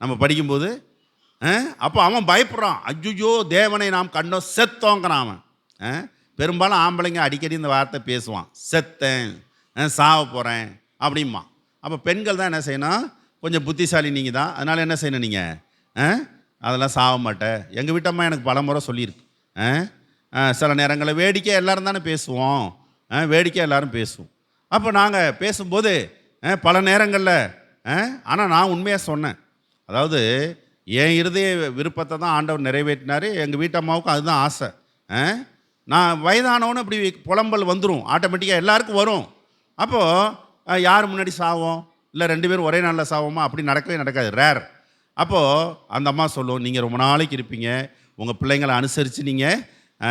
நம்ம படிக்கும்போது அப்போ அவன் பயப்படுறான். அஜுஜோ தேவனை நாம் கண்டோம் செத்தோங்கிறான் அவன். ஆ? பெரும்பாலும் ஆம்பளைங்க அடிக்கடி இந்த வார்த்தை பேசுவான். செத்தேன் ஆ, சாவ போகிறேன் அப்படிம்மா அப்போ பெண்கள் தான் என்ன செய்யணும்? கொஞ்சம் புத்திசாலி நீங்கள் தான். அதனால் என்ன செய்யணும் நீங்கள் அதெல்லாம் சாவ மாட்டேன் எங்கள் வீட்டம்மா எனக்கு பல முறை சொல்லியிருக்கு. ஆ? சில நேரங்களில் வேடிக்கை எல்லோரும் தானே பேசுவோம். ஆ, வேடிக்கை எல்லோரும் பேசுவோம். அப்போ நாங்கள் பேசும்போது ஆ, பல நேரங்களில் ஆனால் நான் உண்மையாக சொன்னேன். அதாவது என் இருதய விருப்பத்தை தான் ஆண்டவர் நிறைவேற்றினார் எங்கள் வீட்டம்மாவுக்கும் அதுதான் ஆசை. ஆ? நான் வயதானவனு இப்படி புலம்பல் வந்துடும் ஆட்டோமேட்டிக்காக எல்லாருக்கும் வரும். அப்போது யார் முன்னாடி சாவோம்? இல்லை ரெண்டு பேரும் ஒரே நாளில் சாவோமா? அப்படி நடக்கவே நடக்காது ரேர் அப்போது அந்த அம்மா சொல்லும் நீங்கள் ரொம்ப நாளைக்கு இருப்பீங்க உங்கள் பிள்ளைங்களை அனுசரித்து நீங்கள்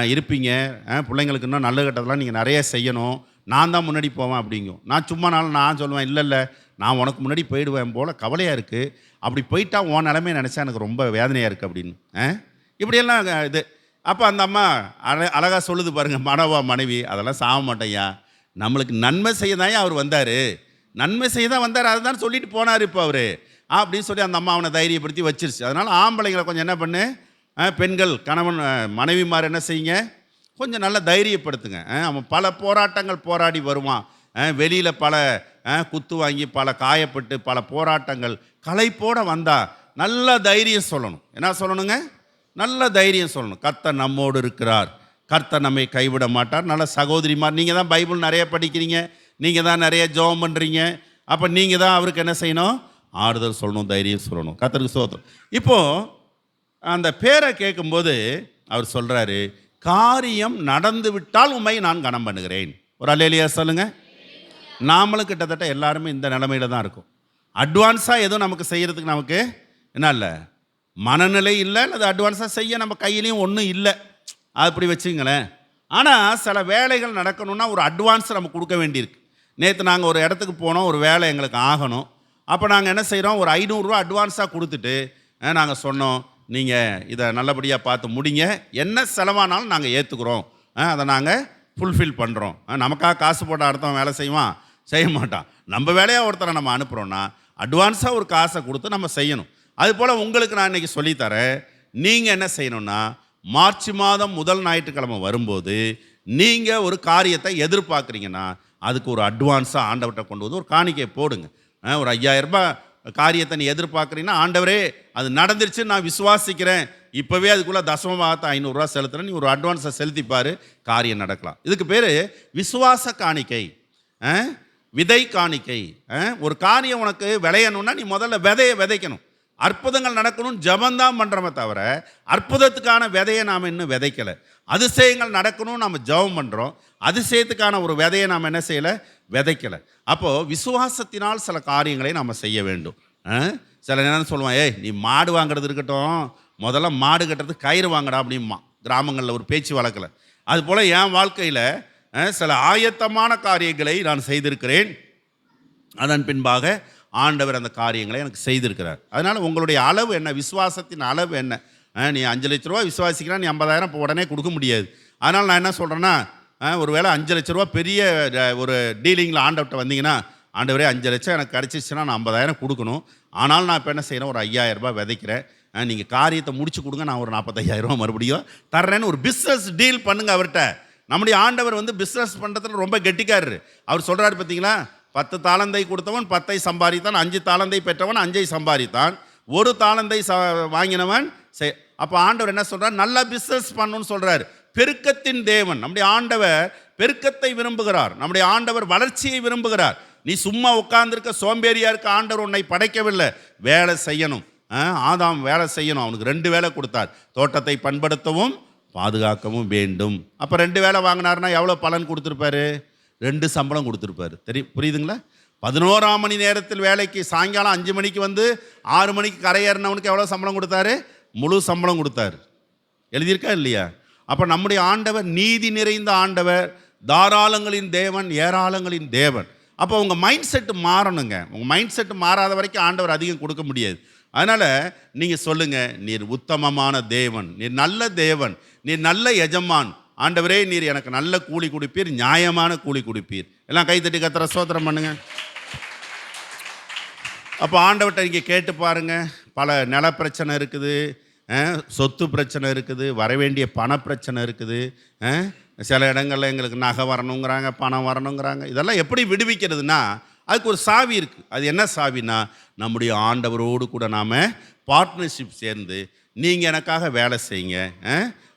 இருப்பீங்க. ஆ, பிள்ளைங்களுக்கு இன்னும் நல்ல கட்டதெல்லாம் நீங்கள் நிறைய செய்யணும். நான் தான் முன்னாடி போவேன் அப்படிங்கும் நான் சும்மா நாள் நான் சொல்லுவேன் இல்லை இல்லை நான் உனக்கு முன்னாடி போயிடுவேன் போல் கவலையாக இருக்குது அப்படி போயிட்டா உன் நிலமையை நினச்சா எனக்கு ரொம்ப வேதனையாக இருக்குது அப்படின்னு. ஆ? இப்படியெல்லாம் இது. அப்போ அந்த அம்மா அழ அழகாக சொல்லுது பாருங்கள் மனவா மனைவி அதெல்லாம் சாக மாட்டேயா நம்மளுக்கு நன்மை செய்ய தான் அவர் வந்தார். நன்மை செய்ய தான் வந்தார் அதுதான் சொல்லிட்டு போனார் இப்போ அவர். அப்படின்னு சொல்லி அந்த அம்மா அவனை தைரியப்படுத்தி வச்சிருச்சு. அதனால் ஆம்பளைங்களை கொஞ்சம் என்ன பண்ணு? பெண்கள் கணவன் மனைவிமார் என்ன செய்யுங்க? கொஞ்சம் நல்லா தைரியப்படுத்துங்க. அவன் பல போராட்டங்கள் போராடி வருவான். வெளியில் பல குத்து வாங்கி பல காயப்பட்டு பல போராட்டங்கள் களைப்போட வந்தா நல்ல தைரியம் சொல்லணும். என்ன சொல்லணுங்க? நல்ல தைரியம் சொல்லணும். கர்த்தர் நம்மோடு இருக்கிறார். கர்த்தர் நம்மை கைவிட மாட்டார். நல்ல சகோதரிமார். நீங்கள் தான் பைபிள் நிறைய படிக்கிறீங்க. நீங்கள் தான் நிறைய ஜெபம் பண்ணுறீங்க அப்போ நீங்கள் தான் அவருக்கு என்ன செய்யணும்? ஆறுதல் சொல்லணும் தைரியம் சொல்லணும். கர்த்தருக்கு சோத்திரம் இப்போது அந்த பேரை கேட்கும்போது அவர் சொல்கிறாரு காரியம் நடந்து விட்டால் உண்மை நான் கனம் பண்ணுகிறேன். ஒரு அலேலியா சொல்லுங்க. நாமளும் கிட்டத்தட்ட எல்லாருமே இந்த நிலமையில தான் இருக்கும். அட்வான்ஸாக எதுவும் நமக்கு செய்கிறதுக்கு நமக்கு என்ன இல்லை? மனநிலை இல்லை அல்லது அட்வான்ஸாக செய்ய நம்ம கையிலையும் ஒன்றும் இல்லை. அப்படி வச்சுங்களேன். ஆனால் சில வேலைகள் நடக்கணும்னா ஒரு அட்வான்ஸ் நம்ம கொடுக்க வேண்டியிருக்கு. நேற்று நாங்கள் ஒரு இடத்துக்கு போனோம் ஒரு வேலை எங்களுக்கு ஆகணும். அப்போ நாங்கள் என்ன செய்கிறோம் ஒரு ஐநூறுரூவா அட்வான்ஸாக கொடுத்துட்டு நாங்கள் சொன்னோம். நீங்கள் இதை நல்லபடியாக பார்த்து முடிங்க. என்ன செலவானாலும் நாங்கள் ஏற்றுக்குறோம் அதை நாங்கள் ஃபுல்ஃபில் பண்ணுறோம் நமக்காக காசு போட்ட அடுத்தவன் வேலை செய்வான். செய்ய மாட்டான். நம்ம வேலையாக ஒருத்தரை நம்ம அனுப்புகிறோன்னா அட்வான்ஸாக ஒரு காசை கொடுத்து நம்ம செய்யணும். அதுபோல் உங்களுக்கு நான் இன்றைக்கி சொல்லித்தரேன். நீங்கள் என்ன செய்யணும்னா மார்ச் மாதம் முதல் ஞாயிற்றுக்கிழமை வரும்போது நீங்கள் ஒரு காரியத்தை எதிர்பார்க்குறீங்கன்னா அதுக்கு ஒரு அட்வான்ஸாக ஆண்டவர்கிட்ட கொண்டு வந்து ஒரு காணிக்கையை போடுங்க. ஒரு ஐயாயிரம் ரூபாய் காரியத்தை நீ எதிர்பார்க்குறீங்கன்னா ஆண்டவரே அது நடந்துருச்சு நான் விசுவாசிக்கிறேன். இப்போவே அதுக்குள்ளே தசமபாகத்தை ஐநூறுரூவா செலுத்துறேன். நீ ஒரு அட்வான்ஸை செலுத்திப்பார் காரியம் நடக்கலாம். இதுக்கு பேர் விசுவாச காணிக்கை. விதை காணிக்கை. ஒரு காரியம் உனக்கு விளையணும்னா நீ முதல்ல விதையை விதைக்கணும். அற்புதங்கள் நடக்கணும்னு ஜபந்தான் பண்ணுறோமே தவிர அற்புதத்துக்கான விதையை நாம் இன்னும் விதைக்கலை. அதிசயங்கள் நடக்கணும்னு நம்ம ஜெபம் பண்ணுறோம் அதிசயத்துக்கான ஒரு விதையை நாம் என்ன செய்யலை? விதைக்கலை. அப்போது விசுவாசத்தினால் சில காரியங்களை நாம் செய்ய வேண்டும். ஆ? சில நேரம் சொல்லுவான் ஏய் நீ மாடு வாங்குறது இருக்கட்டும். முதல்ல மாடு கட்டுறது கயிறு வாங்கடா அப்படிம்மா கிராமங்களில் ஒரு பேச்சு வழக்கில். அதுபோல் என் வாழ்க்கையில் சில ஆயத்தமான காரியங்களை நான் செய்திருக்கிறேன். அதன் பின்பாக ஆண்டவர் அந்த காரியங்களை எனக்கு செய்திருக்கிறார். அதனால் உங்களுடைய அளவு என்ன? விசுவாசத்தின் அளவு என்ன? நீ அஞ்சு லட்ச ரூபா விசுவாசிக்கிறா நீ ஐம்பதாயிரம் இப்போ உடனே கொடுக்க முடியாது. அதனால் நான் என்ன சொல்கிறேன்னா ஒரு வேளை அஞ்சு லட்ச ரூபா பெரிய ஒரு டீலிங்கில் ஆண்டவர்கிட்ட வந்தீங்கன்னா ஆண்டவரே அஞ்சு லட்சம் எனக்கு கிடச்சிச்சின்னா நான் ஐம்பதாயிரம் கொடுக்கணும். ஆனால் நான் இப்போ என்ன செய்கிறேன் ஒரு ஐயாயிரம் ரூபாய் விதைக்கிறேன். நீங்கள் காரியத்தை முடிச்சு கொடுங்க நான் ஒரு நாற்பத்தையாயிரம் மறுபடியும் தர்றேன்னு ஒரு பிஸ்னஸ் டீல் பண்ணுங்க அவர்கிட்ட. நம்முடைய ஆண்டவர் வந்து பிஸ்னஸ் பண்ணுறதுல ரொம்ப கெட்டிக்காரரு. அவர் சொல்கிறாரு பார்த்தீங்களா பத்து தாளந்தை கொடுத்தவன் பத்தை சம்பாதித்தான் அஞ்சு தாளந்தை பெற்றவன் அஞ்சை சம்பாதித்தான். ஒரு தாளந்தை ச வாங்கினவன் சே அப்போ ஆண்டவர் என்ன சொல்கிறார் நல்ல பிஸ்னஸ் பண்ணணும்னு சொல்கிறார் பெருக்கத்தின் தேவன். நம்முடைய ஆண்டவர் பெருக்கத்தை விரும்புகிறார். நம்முடைய ஆண்டவர் வளர்ச்சியை விரும்புகிறார். நீ சும்மா உட்கார்ந்துருக்க சோம்பேறியா இருக்க ஆண்டவர் உன்னை படைக்கவில்லை. வேலை செய்யணும். ஆ, ஆதாம் வேலை செய்யணும். அவனுக்கு ரெண்டு வேலை கொடுத்தார். தோட்டத்தை பண்படுத்தவும் பாதுகாக்கவும் வேண்டும். அப்போ ரெண்டு வேலை வாங்கினாருன்னா எவ்வளோ பலன் கொடுத்துருப்பாரு? ரெண்டு சம்பளம் கொடுத்துருப்பாரு. தெரியும் புரியுதுங்களா? பதினோராம் மணி நேரத்தில் வேலைக்கு சாயங்காலம் அஞ்சு மணிக்கு வந்து ஆறு மணிக்கு கரையேறினவனுக்கு எவ்வளோ சம்பளம் கொடுத்தாரு? முழு சம்பளம் கொடுத்தாரு. எழுதியிருக்கா இல்லையா? அப்போ நம்முடைய ஆண்டவர் நீதி நிறைந்த ஆண்டவர் தாராளங்களின் தேவன் ஏராளங்களின் தேவன். அப்போ உங்கள் மைண்ட் செட்டு மாறணுங்க. உங்கள் மைண்ட் செட்டு மாறாத வரைக்கும் ஆண்டவர் அதிகம் கொடுக்க முடியாது. அதனால் நீங்கள் சொல்லுங்கள் நீர் உத்தமமான தேவன் நீர் நல்ல தேவன் நீர் நல்ல எஜமான். ஆண்டவரே நீர் எனக்கு நல்ல கூலி கொடுப்பீர் நியாயமான கூலி கொடுப்பீர். எல்லாம் கைத்தட்டி கத்துற சோத்திரம் பண்ணுங்க. அப்போ ஆண்டவர்கிட்ட நீங்கள் கேட்டு பாருங்கள் பல நில பிரச்சனை இருக்குது. சொத்து பிரச்சனை இருக்குது வரவேண்டிய பண பிரச்சனை இருக்குது சில இடங்களில் எங்களுக்கு நகை வரணுங்கிறாங்க பணம் வரணுங்கிறாங்க. இதெல்லாம் எப்படி விடுவிக்கிறதுனா அதுக்கு ஒரு சாவி இருக்குது அது என்ன சாவினா நம்முடைய ஆண்டவரோடு கூட நாம் பார்ட்னர்ஷிப் சேர்ந்து நீங்கள் எனக்காக வேலை செய்யுங்க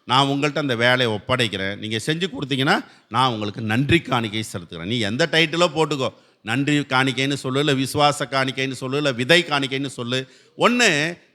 நான் உங்கள்கிட்ட அந்த வேலையை ஒப்படைக்கிறேன். நீங்கள் செஞ்சு கொடுத்தீங்கன்னா நான் உங்களுக்கு நன்றி காணிக்கை செலுத்துகிறேன். நீ எந்த டைட்டிலோ போட்டுக்கோ நன்றி காணிக்கைன்னு சொல்லு இல்லை விசுவாச காணிக்கைன்னு சொல்லு இல்லை விதை காணிக்கைன்னு சொல்லு. ஒன்று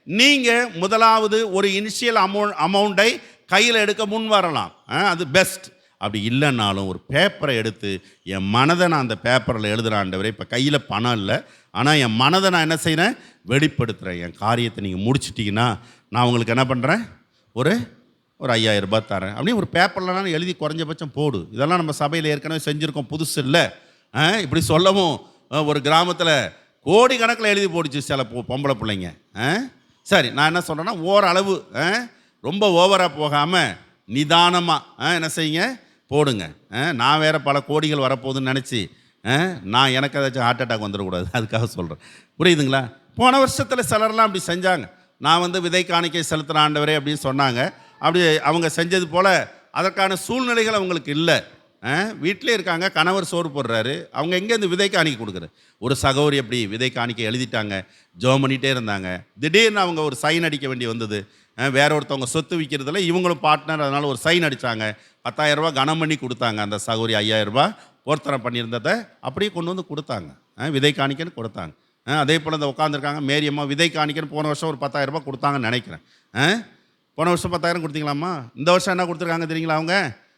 நீங்கள் முதலாவது ஒரு இனிஷியல் அமௌண்ட் அமௌண்ட்டை கையில் எடுக்க முன் வரலாம். அது பெஸ்ட் அப்படி இல்லைன்னாலும் ஒரு பேப்பரை எடுத்து என் மனதை நான் அந்த பேப்பரில் எழுதுகிறாண்டவரே இப்போ கையில் பணம் இல்லை. ஆனால் என் மனதை நான் என்ன செய்கிறேன் வெளிப்படுத்துகிறேன் என் காரியத்தை நீங்கள் முடிச்சிட்டிங்கன்னா நான் உங்களுக்கு என்ன பண்ணுறேன் ஒரு ஒரு ஐயாயிரம் ரூபாய் தரேன். அப்படியே ஒரு பேப்பர்லனாலும் எழுதி குறைஞ்சபட்சம் போடு. இதெல்லாம் நம்ம சபையில் ஏற்கனவே செஞ்சுருக்கோம். புதுசு இல்லை. ஆ, இப்படி சொல்லவும் ஒரு கிராமத்தில் கோடி கணக்கில் எழுதி போடுச்சு சில பொ- பொம்பளை பிள்ளைங்க. ஆ? சரி நான் என்ன சொல்கிறேன்னா ஓரளவு ஆ, ரொம்ப ஓவராக போகாமல் நிதானமாக என்ன செய்யுங்க? போடுங்க. ஆ, நான் வேறு பல கோடிகள் வரப்போகுதுன்னு நினச்சி நான் எனக்கு ஏதாச்சும் ஹார்ட் அட்டாக் வந்துடக்கூடாது. அதுக்காக சொல்கிறேன் புரியுதுங்களா? போன வருஷத்தில் சிலர்லாம் அப்படி செஞ்சாங்க. நான் வந்து விதை காணிக்கை செலுத்துகிற ஆண்டவரே அப்படின்னு சொன்னாங்க. அப்படி அவங்க செஞ்சது போல் அதற்கான சூழ்நிலைகள் அவங்களுக்கு இல்லை. வீட்டிலே இருக்காங்க கணவர் சோறு போடுறாரு. அவங்க எங்கேருந்து விதை காணிக்க கொடுக்குறது ஒரு சகோதரி அப்படி விதை காணிக்கை எழுதிட்டாங்க ஜோம் பண்ணிகிட்டே இருந்தாங்க. திடீர்னு அவங்க ஒரு சைன் அடிக்க வேண்டி வந்தது. வேற ஒருத்தவங்க சொத்து விற்கிறதுல இவங்களும் பார்ட்னர் அதனால் ஒரு சைன் அடித்தாங்க பத்தாயிரரூபா கனம் பண்ணி கொடுத்தாங்க அந்த சகோதரி ஐயாயிரரூபா போர்த்தனம் பண்ணியிருந்ததை அப்படியே கொண்டு வந்து கொடுத்தாங்க. விதை காணிக்கன்னு கொடுத்தாங்க. அதே போல் இந்த உட்காந்துருக்காங்க மேரி அம்மா விதை காணிக்கன்னு போன வருஷம் ஒரு பத்தாயிரரூபா கொடுத்தாங்கன்னு நினைக்கிறேன். போன வருஷம் பத்தாயிரம் கொடுத்தீங்களாம்மா? இந்த வருஷம் என்ன கொடுத்துருக்காங்க தெரியுங்களா அவங்க?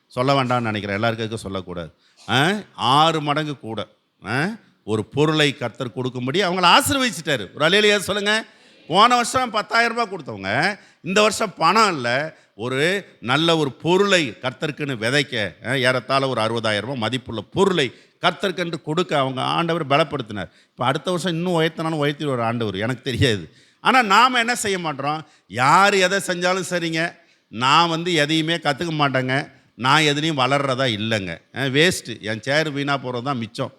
சொல்ல வேண்டாம்னு நினைக்கிறேன். எல்லாருக்கும் சொல்லக்கூடாது. ஆ? ஆறு மடங்கு கூட. ஆ? ஒரு பொருளை கர்த்தர் கொடுக்கும்படி அவங்கள ஆசிர்வதிச்சிட்டாரு. ஒரு அலையிலேயே சொல்லுங்க. போன வருஷம் பத்தாயிரம் ரூபாய் கொடுத்தவங்க. இந்த வருஷம் பணம் இல்லை. ஒரு நல்ல ஒரு பொருளை கர்த்தருக்குன்னு விதைக்க ஏறத்தாழ ஒரு அறுபதாயிரம் ரூபாய் மதிப்புள்ள பொருளை கர்த்தருக்கென்று கொடுக்க அவங்க ஆண்டவர் பலப்படுத்தினார். இப்போ அடுத்த வருஷம் இன்னும் உயர்த்தினாலும் உயர்த்தி ஒரு ஆண்டவர். எனக்கு தெரியாது. ஆனால் நாம் என்ன செய்ய மாட்டோம்? யார் எதை செஞ்சாலும் சரிங்க. நான் வந்து எதையுமே கற்றுக்க மாட்டேங்க. நான் எதுலேயும் வளர்றதா இல்லைங்க. வேஸ்ட்டு என் சேர் வீணாக போகிறது தான் மிச்சம்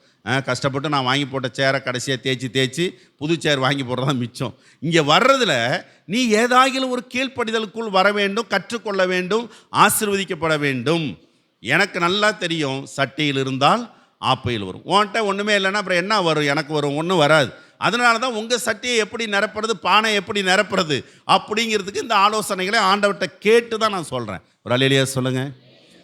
கஷ்டப்பட்டு நான் வாங்கி போட்ட சேரை கடைசியாக தேய்ச்சி தேய்ச்சி புது சேர் வாங்கி போடுறது தான் மிச்சம். இங்கே வர்றதில் நீ ஏதாகிலும் ஒரு கீழ்ப்படிதலுக்குள் வர வேண்டும் கற்றுக்கொள்ள வேண்டும் ஆசீர்வதிக்கப்பட வேண்டும். எனக்கு நல்லா தெரியும் சட்டியில் இருந்தால் ஆப்பையில் வரும். உன்கிட்ட ஒன்றுமே இல்லைன்னா அப்புறம் என்ன வரும்? எனக்கு வரும் ஒன்றும் வராது. அதனால தான் உங்கள் சட்டியை எப்படி நிரப்புறது பானை எப்படி நிரப்புறது அப்படிங்கிறதுக்கு இந்த ஆலோசனைகளை ஆண்டவர்கிட்ட கேட்டு தான் நான் சொல்கிறேன் ஒரு அலையிலேயே சொல்லுங்கள்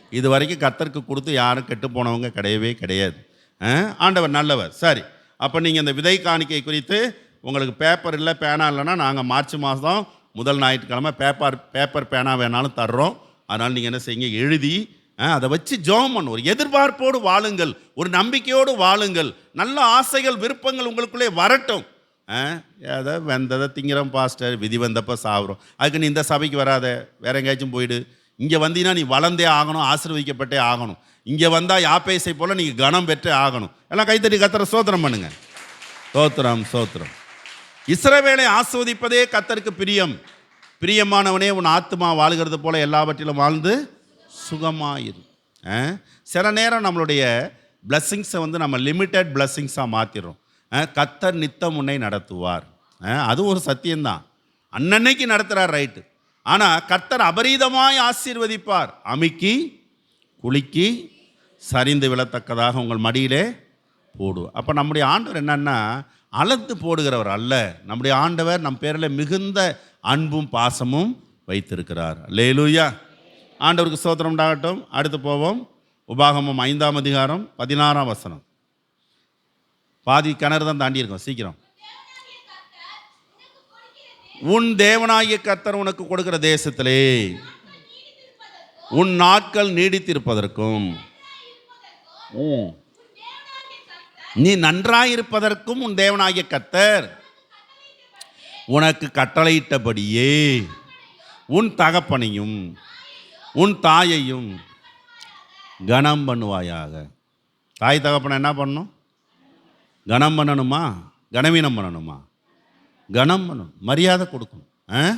இது வரைக்கும் கத்தருக்கு கொடுத்து யாரும் கெட்டு போனவங்க கிடையவே கிடையாது. ஆ? ஆண்டவர் நல்லவர். சரி. அப்போ நீங்கள் இந்த விதை காணிக்கை குறித்து உங்களுக்கு பேப்பர் இல்லை பேனா இல்லைன்னா நாங்கள் மார்ச் மாதம் முதல் ஞாயிற்றுக்கிழமை பேப்பர் பேப்பர் பேனா வேணாலும் தர்றோம். அதனால் நீங்கள் என்ன செய்யுங்க? எழுதி ஆ, அதை வச்சு ஜெபம் பண்ணு ஒரு எதிர்பார்ப்போடு வாழுங்கள். ஒரு நம்பிக்கையோடு வாழுங்கள். நல்ல ஆசைகள் விருப்பங்கள் உங்களுக்குள்ளே வரட்டும். ஆ, ஏதோ வெந்ததை திங்கிறோம் பாஸ்டர். விதி வந்தப்போ சாப்பிட்றோம் அதுக்கு நீ இந்த சபைக்கு வராத. வேற எங்கேயாச்சும் போயிடு. இங்கே வந்தீங்கன்னா நீ வளர்ந்தே ஆகணும் ஆசீர்வதிக்கப்பட்டே ஆகணும். இங்கே வந்தால் யாப்பேசை போல் நீங்கள் கனம் பெற்றே ஆகணும். எல்லாம் கைத்தட்டி கத்திர சோத்திரம் பண்ணுங்க. சோத்திரம் சோத்திரம் இஸ்ரவேலை ஆஸ்வதிப்பதே கத்தருக்கு பிரியம். பிரியமானவனே உன் ஆத்மா வாழ்கிறது போல எல்லாவற்றிலும் வாழ்ந்து சுகமாயிரு. ஆ? சில நேரம் நம்மளுடைய பிளஸ்ஸிங்ஸை வந்து நம்ம லிமிட்டட் பிளஸ்ஸிங்ஸாக மாற்றிடுறோம் கத்தர் நித்தம் உன்னை நடத்துவார். ஆ? அது ஒரு சத்தியம்தான். அன்னன்னைக்கு நடத்துகிறார் ரைட்டு ஆனால் கர்த்தர் அபரீதமாய் ஆசீர்வதிப்பார். அமுக்கி குலுக்கி சரிந்து விழத்தக்கதாக உங்கள் மடியிலே போடுவோம் அப்போ நம்முடைய ஆண்டவர் என்னன்னா அளந்து போடுகிறவர் அல்ல. நம்முடைய ஆண்டவர் நம் பேரில் மிகுந்த அன்பும் பாசமும் வைத்திருக்கிறார். லேலூயா ஆண்டவருக்கு சோத்திரம் உண்டாகட்டும். அடுத்து போவோம். உபாகமம் ஐந்தாம் அதிகாரம் பதினாறாம் வசனம். பாதி கிணறு தான் தாண்டியிருக்கோம். சீக்கிரம். உன் தேவனாகிய கர்த்தர் உனக்கு கொடுக்கிற தேசத்திலே உன் நாட்கள் நீடித்திருப்பதற்கும் நீ நன்றாயிருப்பதற்கும் உன் தேவனாகிய கத்தர் உனக்கு கட்டளையிட்டபடியே உன் தகப்பனையும் உன் தாயையும் கனம் பண்ணுவாயாக. தாய் தகப்பனை என்ன பண்ணும்? கனம் பண்ணணுமா? கனவீனம் பண்ணணுமா? கனம் பண்ணணும் மரியாதை கொடுக்கணும் ஆ?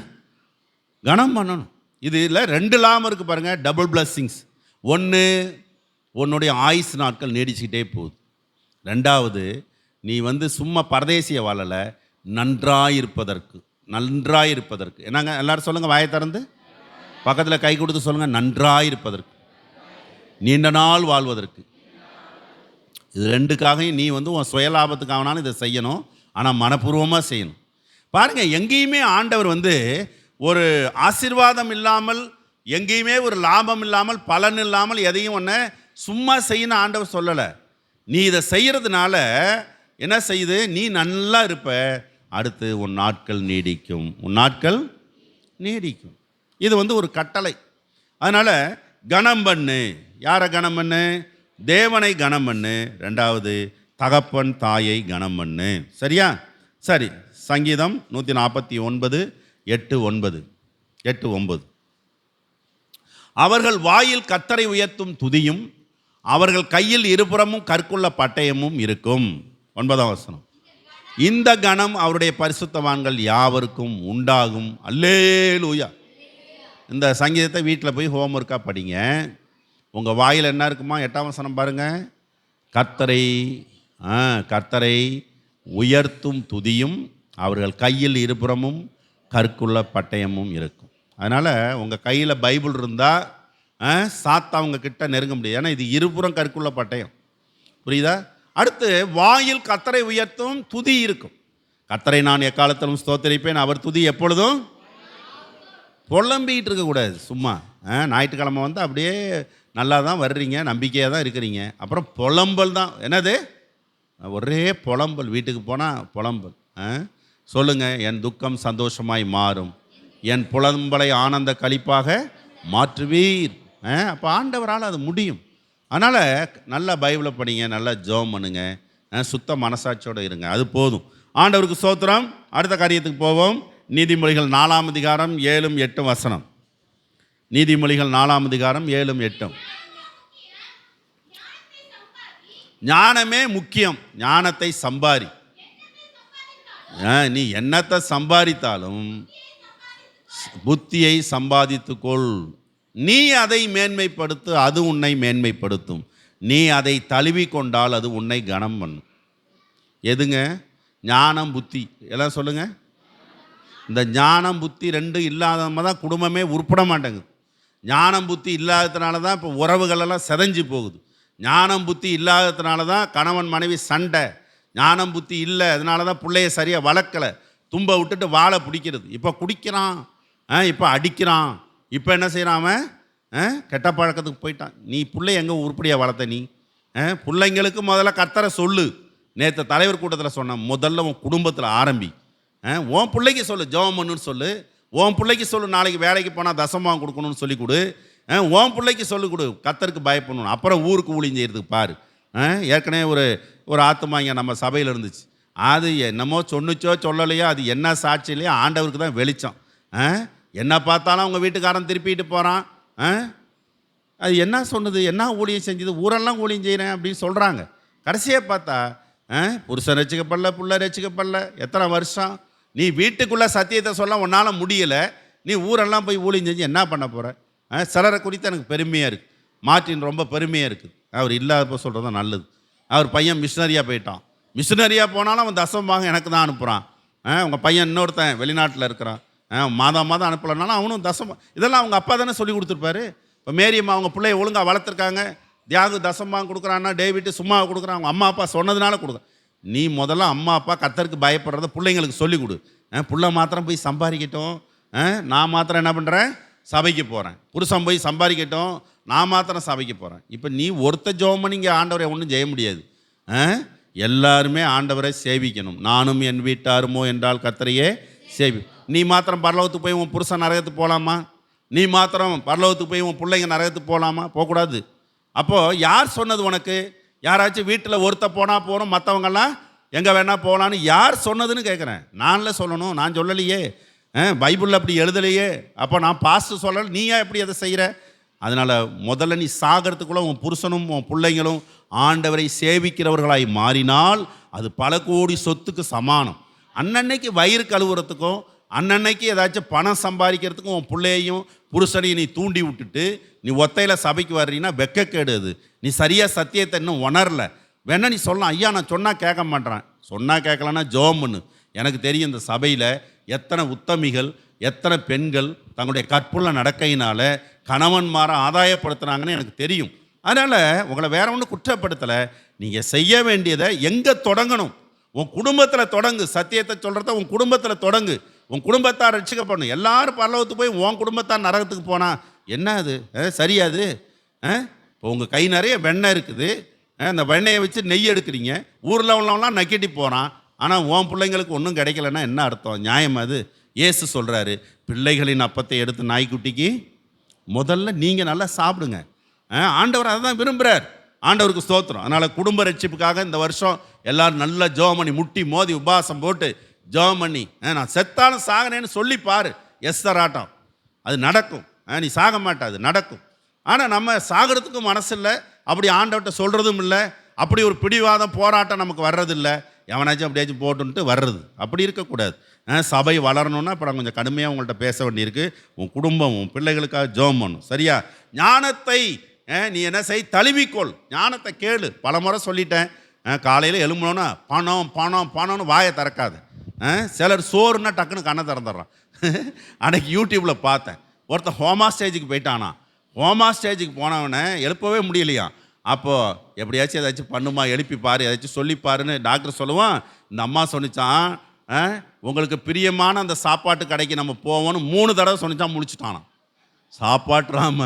கனம் பண்ணணும். இதில் ரெண்டு லாபம் இருக்குது பாருங்கள் டபுள் பிளஸ்ஸிங்ஸ் ஒன்று உன்னுடைய ஆயுஸ் நாட்கள் நீடிச்சுக்கிட்டே போகுது. ரெண்டாவது நீ வந்து சும்மா பரதேசிய வாழலை நன்றாயிருப்பதற்கு நன்றாயிருப்பதற்கு. என்னங்க எல்லோரும் சொல்லுங்கள் வாயை திறந்து. பக்கத்தில் கை கொடுத்து சொல்லுங்கள் நன்றாயிருப்பதற்கு. நீண்ட நாள் வாழ்வதற்கு. இது ரெண்டுக்காகவும் நீ வந்து உன் சுயலாபத்துக்காகனாலும் இதை செய்யணும் ஆனால் மனப்பூர்வமாக செய்யணும். பாருங்கள் எங்கேயுமே ஆண்டவர் வந்து ஒரு ஆசீர்வாதம் இல்லாமல் எங்கேயுமே ஒரு லாபம் இல்லாமல் பலன் இல்லாமல் எதையும் ஒன்று சும்மா செய்யணும் ஆண்டவர் சொல்லலை. நீ இதை செய்கிறதுனால என்ன செய்யுது? நீ நல்லா இருப்ப. அடுத்து உன் நாட்கள் நீடிக்கும். உன் நாட்கள் நீடிக்கும். இது வந்து ஒரு கட்டளை. அதனால் கணம் பண்ணு. யாரை கணம் பண்ணு? தேவனை கணம் பண்ணு. ரெண்டாவது தகப்பன் தாயை கணம் பண்ணு. சரியா? சரி. சங்கீதம் நூற்றி நாற்பத்தி ஒன்பது எட்டு ஒன்பது எட்டு ஒன்பது அவர்கள் வாயில் கத்தரை உயர்த்தும் துதியும் அவர்கள் கையில் இருபுறமும் கற்குள்ள பட்டயமும் இருக்கும். ஒன்பதாம் வசனம். இந்த கணம் அவருடைய பரிசுத்தவான்கள் யாவருக்கும் உண்டாகும். அல்லேலூயா. இந்த சங்கீதத்தை வீட்டில் போய் ஹோம் ஒர்க்காக படிங்க. உங்கள் வாயில் என்ன இருக்குமா? எட்டாம் வசனம் பாருங்கள் கத்தரை ஆ உயர்த்தும் துதியும் அவர்கள் கையில் இருபுறமும் கற்குள்ள பட்டயமும் இருக்கும். அதனால் உங்கள் கையில் பைபிள் இருந்தால் சாத்தா அவங்க கிட்ட நெருங்க முடியாது. ஏன்னா இது இருபுறம் கற்குள்ள பட்டயம். புரியுதா? அடுத்து வாயில் கத்தரை உயர்த்தும் துதி இருக்கும். கத்தரை நான் எக்காலத்திலும் ஸ்தோத்தரிப்பேன் அவர் துதி எப்பொழுதும்? புலம்பிக்கிட்டு இருக்கக்கூடாது சும்மா. ஆ, ஞாயிற்றுக்கிழமை வந்து அப்படியே நல்லா தான் வர்றீங்க நம்பிக்கையாக தான் இருக்கிறீங்க. அப்புறம் புலம்பல் தான். என்னது? ஒரே புலம்பல். வீட்டுக்கு போனால் புலம்பல். சொல்லுங்கள் என் துக்கம் சந்தோஷமாய் மாறும். என் புலம்பலை ஆனந்த கழிப்பாக மாற்றுவீர். அப்போ ஆண்டவரால் அது முடியும். அதனால் நல்லா பைபிளை படிங்க நல்லா ஜோம் பண்ணுங்க. சுத்த மனசாட்சியோடு இருங்க. அது போதும். ஆண்டவருக்கு சோத்திரம் அடுத்த காரியத்துக்கு போவோம். நீதிமொழிகள் நாலாம் அதிகாரம் ஏழும் எட்டும் வசனம். நீதிமொழிகள் நாலாம் அதிகாரம் ஏழும் எட்டும். ஞானமே முக்கியம். ஞானத்தை சம்பாரி. நீ என்னத்தை சம்பாதித்தாலும் புத்தியை சம்பாதித்துக்கொள். நீ அதை மேன்மைப்படுத்து அது உன்னை மேன்மைப்படுத்தும். நீ அதை தழுவி கொண்டால் அது உன்னை கனம் பண்ணும். எதுங்க? ஞானம் புத்தி. எல்லாம் சொல்லுங்க. இந்த ஞானம் புத்தி ரெண்டு இல்லாதவங்க தான் குடும்பமே உருப்பட மாட்டேங்குது. ஞானம் புத்தி இல்லாததுனால தான் இப்போ உறவுகளெல்லாம் செதஞ்சு போகுது. ஞானம் புத்தி இல்லாததுனால தான் கணவன் மனைவி சண்டை. ஞானம் புத்தி இல்லை அதனால தான் பிள்ளைய சரியாக வளர்க்கலை. தும்ப விட்டுட்டு வாழை பிடிக்கிறது. இப்போ குடிக்கிறான் ஆ இப்போ அடிக்கிறான். இப்போ என்ன செய்கிறான் அவன்? ஆ, கெட்ட பழக்கத்துக்கு போயிட்டான். நீ பிள்ளை எங்கே உருப்படியாக வளர்த்த நீ? ஆ, பிள்ளைங்களுக்கு முதல்ல கத்தரை சொல்லு. நேற்று தலைவர் கூட்டத்தில் சொன்னேன் முதல்ல உன் குடும்பத்தில் ஆரம்பி. ஆ, உன் பிள்ளைக்கு சொல்லு. ஜெபம் பண்ணுன்னு சொல்லு. உன் பிள்ளைக்கு சொல்லு நாளைக்கு வேலைக்கு போனால் தசமாக கொடுக்கணும்னு சொல்லி கொடு. உன் பிள்ளைக்கு சொல்லி கொடு. கத்தருக்கு பயப்படணும். அப்புறம் ஊருக்கு ஊழியம் செய்கிறதுக்கு பாரு. ஆ, ஏற்கனவே ஒரு ஒரு ஆத்மா இங்கே நம்ம சபையில் இருந்துச்சு. அது என்னமோ சொன்னுச்சோ சொல்லலையோ அது என்ன சாட்சியிலையோ ஆண்டவருக்கு தான் வெளிச்சம். ஆ, என்ன பார்த்தாலும் அவங்க வீட்டுக்காரன் திருப்பிட்டு போகிறான் அது என்ன சொன்னது? என்ன ஊழியம் செஞ்சது? ஊரெல்லாம் ஊழியம் செய்கிறேன் அப்படின்னு சொல்கிறாங்க கடைசியாக பார்த்தா ஆ, புருஷன் ரசிக்கப்படல புள்ள ரசிக்கப்படல எத்தனை வருஷம்? நீ வீட்டுக்குள்ளே சத்தியத்தை சொல்ல உன்னால் முடியலை. நீ ஊரெல்லாம் போய் ஊழியம் செஞ்சு என்ன பண்ண போகிற சிலரை குறித்து எனக்கு பெருமையாக இருக்குது மார்ட்டின் ரொம்ப பெருமையாக இருக்குது அவர் இல்லாதப்போ சொல்கிறது தான் நல்லது. அவர் பையன் மிஷினரியாக போயிட்டான். மிஷினரியாக போனாலும் அவன் தசம்பாங்க எனக்கு தான் அனுப்புகிறான் உங்கள் பையன் இன்னொருத்தன் வெளிநாட்டில் இருக்கிறான். மாதம் மாதம் அனுப்பலைனாலும் அவனும் தசம் இதெல்லாம் அவங்க அப்பா தானே சொல்லி கொடுத்துருப்பாரு. இப்போ மேரியம்மா அவங்க பிள்ளைய ஒழுங்காக வளர்த்துருக்காங்க. தியாகு தசமாக கொடுக்குறான்னா டேவிட்டு சும்மா கொடுக்குறான். அவங்க அம்மா அப்பா சொன்னதுனால கொடுக்க நீ முதல்ல அம்மா அப்பா கத்தருக்கு பயப்படுறத பிள்ளைங்களுக்கு சொல்லிக் கொடு. ஆ, புள்ள மாத்திரம் போய் சம்பாதிக்கட்டும். ஆ, நான் மாத்திரம் என்ன பண்ணுறேன் சபைக்கு போகிறேன் புருஷன் போய் சம்பாதிக்கட்டும் நான் மாத்திரம் சபைக்கு போகிறேன் இப்போ நீ ஒருத்த ஜோம் இங்கே ஆண்டவரை ஒன்றும் செய்ய முடியாது. ஆ? எல்லாருமே ஆண்டவரை சேவிக்கணும். நானும் என் வீட்டாருமோ என்றால் கத்தரையே சேவி. நீ மாத்திரம் பரலோகத்துக்கு போய் உன் புருஷன் நரகத்துக்கு போகலாமா நீ மாத்திரம் பரலோகத்துக்கு போய் உன் பிள்ளைங்க நரகத்துக்கு போகலாமா போகக்கூடாது. அப்போது யார் சொன்னது உனக்கு? யாராச்சும் வீட்டில் ஒருத்த போனால் போகிறோம் மற்றவங்கெல்லாம் எங்கே வேணால் போகலான்னு யார் சொன்னதுன்னு கேட்குறேன் நான்ல சொல்லணும் நான் சொல்லலையே. பைபிளில் அப்படி எழுதலையே. அப்போ நான் பாஸ்ட் சொல்லலை நீ ஏன் எப்படி அதை செய்கிற அதனால் முதல்ல நீ சாகிறதுக்குள்ளே உன் புருஷனும் உன் பிள்ளைங்களும் ஆண்டவரை சேவிக்கிறவர்களாய் மாறினால் அது பல கோடி சொத்துக்கு சமானம். அன்னன்னைக்கு வயிறு கழுவுறதுக்கும் அன்னன்னைக்கு ஏதாச்சும் பணம் சம்பாதிக்கிறதுக்கும் உன் பிள்ளையையும் புருஷனையும் நீ தூண்டி விட்டுட்டு நீ ஒத்தையில் சபைக்கு வர்றீங்கன்னா வெக்கக்கேடு அது. நீ சரியாக சத்தியத்தை இன்னும் உணரல. வேணா நீ சொல்லலாம் ஐயா நான் சொன்னால் கேட்க மாட்டேறேன் சொன்னால் கேட்கலன்னா ஜோம்னு. எனக்கு தெரியும் இந்த சபையில் எத்தனை உத்தமிகள் எத்தனை பெண்கள் தங்களுடைய கற்புள்ள நடக்கையினால கணவன்மாரை ஆதாயப்படுத்துனாங்கன்னு எனக்கு தெரியும். அதனால் உங்களை வேற ஒன்றும் குற்றப்படுத்தலை. நீங்கள் செய்ய வேண்டியதை எங்கே தொடங்கணும்? உன் குடும்பத்தில் தொடங்கு. சத்தியத்தை சொல்கிறத உன் குடும்பத்தில் தொடங்கு. உன் குடும்பத்தார் ரட்சிக்கப்படணும். எல்லாரும் பரலவத்துக்கு போய் உன் குடும்பத்தார் நரகத்துக்கு போனா என்ன அது? சரியாது சரியா அது? இப்போ உங்கள் கை நிறைய வெண்ணெய் இருக்குது. அஹ், அந்த வெண்ணெயை வச்சு நெய் எடுக்கிறீங்க. ஊரில் உள்ளவங்களாம் நக்கிட்டு போகிறான் ஆனால் உன் பிள்ளைங்களுக்கு ஒன்றும் கிடைக்கலன்னா என்ன அர்த்தம்? நியாயம் அது. ஏசு சொல்கிறாரு பிள்ளைகளின் அப்பத்தை எடுத்து நாய்க்குட்டிக்கு முதல்ல நீங்கள் நல்லா சாப்பிடுங்க. ஆண்டவர் அதை தான் விரும்புகிறார் ஆண்டவருக்கு ஸ்தோத்திரம். அதனால் குடும்ப ரட்சிப்புக்காக இந்த வருஷம் எல்லோரும் நல்லா ஜோம் பண்ணி முட்டி மோதி உபாசம் போட்டு ஜோம் பண்ணி நான் செத்தாலும் சாகனேன்னு சொல்லி பாரு. எஸ் ஆட்டம். அது நடக்கும். நீ சாக மாட்டாது நடக்கும். ஆனால் நம்ம சாகிறதுக்கும் மனசு இல்லை அப்படி ஆண்டவர்கிட்ட சொல்கிறதும் இல்லை. அப்படி ஒரு பிடிவாதம் போராட்டம் நமக்கு வர்றதில்லை. எவனாச்சும் அப்படியாச்சும் போட்டுன்ட்டு வர்றது. அப்படி இருக்கக்கூடாது. சபை வளரணும்னா இப்போ நான் கொஞ்சம் கடுமையாக உங்கள்கிட்ட பேச வேண்டியிருக்கு. உன் குடும்பம் உன் பிள்ளைகளுக்காக ஜோம் பண்ணும். சரியா? ஞானத்தை நீ என்ன செய்? தழுவிக்கொள். ஞானத்தை கேளு. பல முறை சொல்லிட்டேன் காலையில் எழும்பணுன்னா பணம் பணம் பணம்னு வாயை திறக்காது. சிலர் சோறுனா டக்குன்னு கண்ணை திறந்துடுறான். அன்றைக்கி யூடியூப்பில் பார்த்தேன். ஒருத்தன் ஹோமா ஸ்டேஜுக்கு போயிட்டானா. ஹோமா ஸ்டேஜுக்கு போனவனை எழுப்பவே முடியலையா அப்போது எப்படியாச்சும் ஏதாச்சும் பண்ணுமா எழுப்பி பாரு ஏதாச்சும் சொல்லிப்பாருன்னு டாக்டர் சொல்லுவான். இந்த அம்மா சொன்னிச்சான் "ஆ, உங்களுக்கு பிரியமான அந்த சாப்பாட்டு கடைக்கு நம்ம போவோம்னு மூணு தடவை சொன்னிச்சான் முடிச்சுட்டானான் சாப்பாட்டுறாம